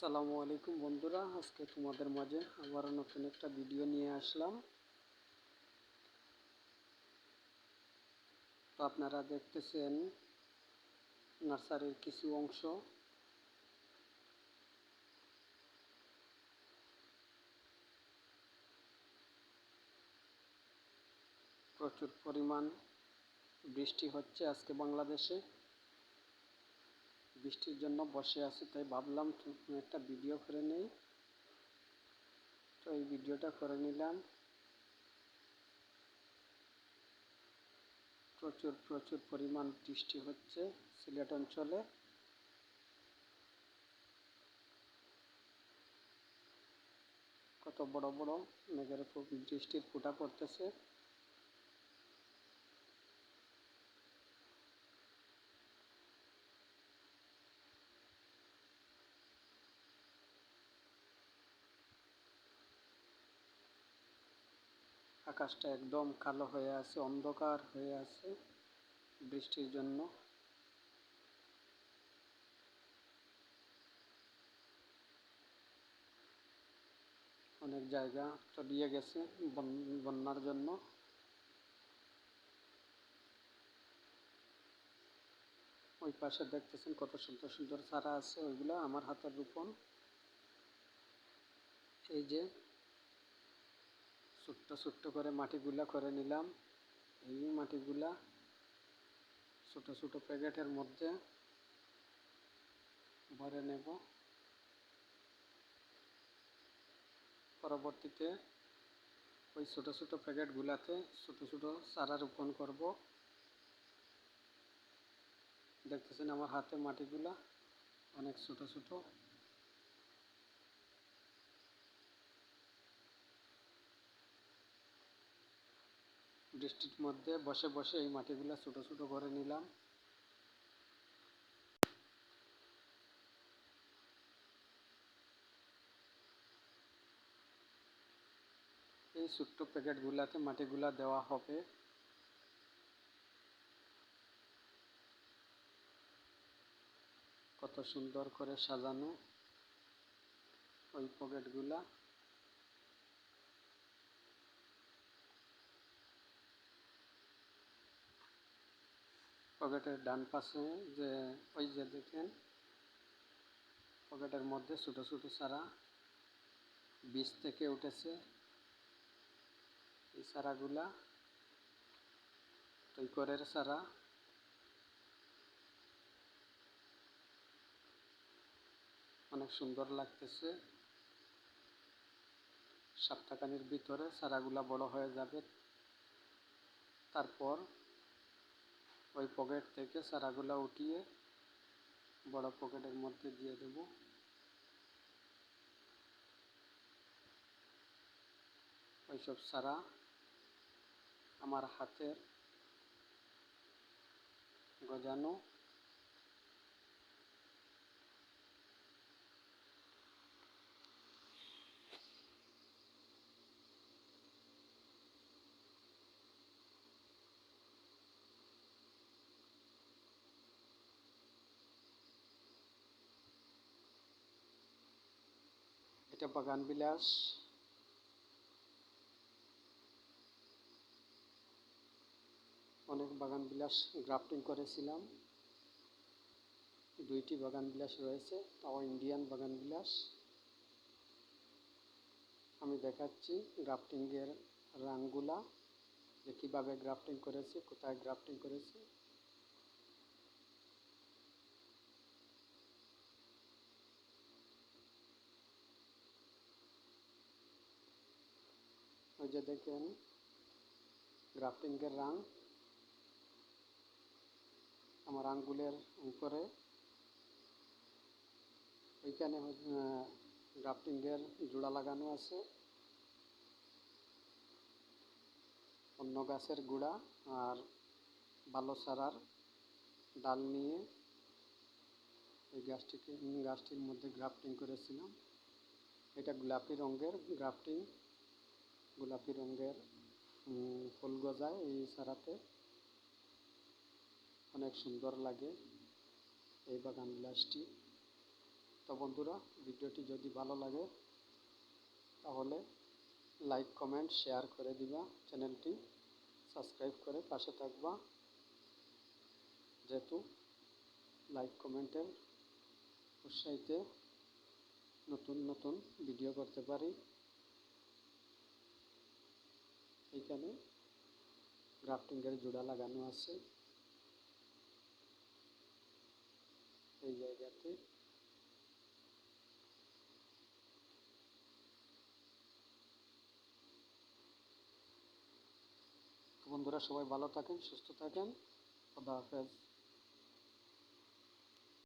আসসালামু আলাইকুম বন্ধুরা, আজকে তোমাদের মাঝে আবার নতুন একটা ভিডিও নিয়ে আসলাম। তো আপনারা দেখতেছেন নার্সারির কিছু অংশ। প্রচুর পরিমাণ বৃষ্টি হচ্ছে আজকে বাংলাদেশে। বৃষ্টির জন্য বসে আছি, তাই ভাবলাম একটা ভিডিও করে নেই। তো এই ভিডিওটা করে নিলাম। প্রচুর প্রচুর পরিমাণ বৃষ্টি হচ্ছে সিলেট অঞ্চলে। কত বড় বড় মেঘের বৃষ্টির ফুটা পড়তেছে। আকাশটা একদম কালো হয়ে আছে, অন্ধকার হয়ে আছে বৃষ্টির জন্য। অনেক জায়গা তলিয়ে গেছে বন্যার জন্য। ওই পাশে দেখতেছেন কত সুন্দর সুন্দর চারা আছে, ওইগুলো আমার হাতের রোপণ। এই যে ছোট্ট ছোট্ট করে মাটিগুলা করে নিলাম। এই মাটিগুলা ছোট ছোট প্যাকেটের মধ্যে ভরে নেব। পরবর্তীতে ওই ছোট ছোট প্যাকেটগুলাতে ছোট ছোট চারা রোপণ করব। দেখতেছেন আমার হাতে মাটিগুলা অনেক ছোট ছোট। বৃষ্টির মধ্যে বসে বসে এই মাটিগুলো ছোট ছোট করে নিলাম। এই ছোট্ট প্যাকেটগুলাতে মাটিগুলা দেওয়া হবে। কত সুন্দর করে সাজানো ওই পকেটগুলা। পকেটের ডান পাশে যে ওই যে দেখেন, পকেটের মধ্যে ছোটো ছোটো চারা বীজ থেকে উঠেছে। এই চারাগুলা তৈকরের চারা। অনেক সুন্দর লাগতেছে। সপ্তাহখানির ভিতরে চারাগুলা বড় হয়ে যাবে। তারপর ওই পকেট থেকে সারাগুলো উঠিয়ে বড় পকেটের মধ্যে দিয়ে দেব। ওইসব সারা আমার হাতের গজানো এটা বাগান বিলাস। অনেক বাগান বিলাস গ্রাফটিং করেছিলাম। দুইটি বাগান বিলাস রয়েছে, তাও ইন্ডিয়ান বাগান বিলাস। আমি দেখাচ্ছি গ্রাফটিংয়ের রাংগুলা যে কীভাবে গ্রাফটিং করেছি, কোথায় গ্রাফটিং করেছি। ওই যে দেখেন গ্রাফটিংয়ের রাং আমার আঙ্গুলের উপরে। ওইখানে গ্রাফটিংয়ের জোড়া লাগানো আছে। অন্য গাছের গুঁড়া আর ভালো সারার ডাল নিয়ে এই গাছটিকে গাছটির মধ্যে গ্রাফটিং করেছিলাম। এটা গোলাপি রঙের গ্রাফটিং গোলাপি রঙের ফুল গজায় এই চারাতে অনেক সুন্দর লাগে এই বাগান বিলাসটি। তো বন্ধুরা, ভিডিওটি যদি ভালো লাগে, তাহলে লাইক, কমেন্ট, শেয়ার করে দিবা। চ্যানেলটি সাবস্ক্রাইব করে পাশে থাকবা। যেহেতু লাইক, কমেন্টের উৎসাহিতে নতুন নতুন ভিডিও করতে পারি। এইখানে গ্রাফটিংয়ের জোড়া লাগানো আছে। এই জায়গাতে। বন্ধুরা, সবাই ভালো থাকেন, সুস্থ থাকেন। খোদা হাফেজ।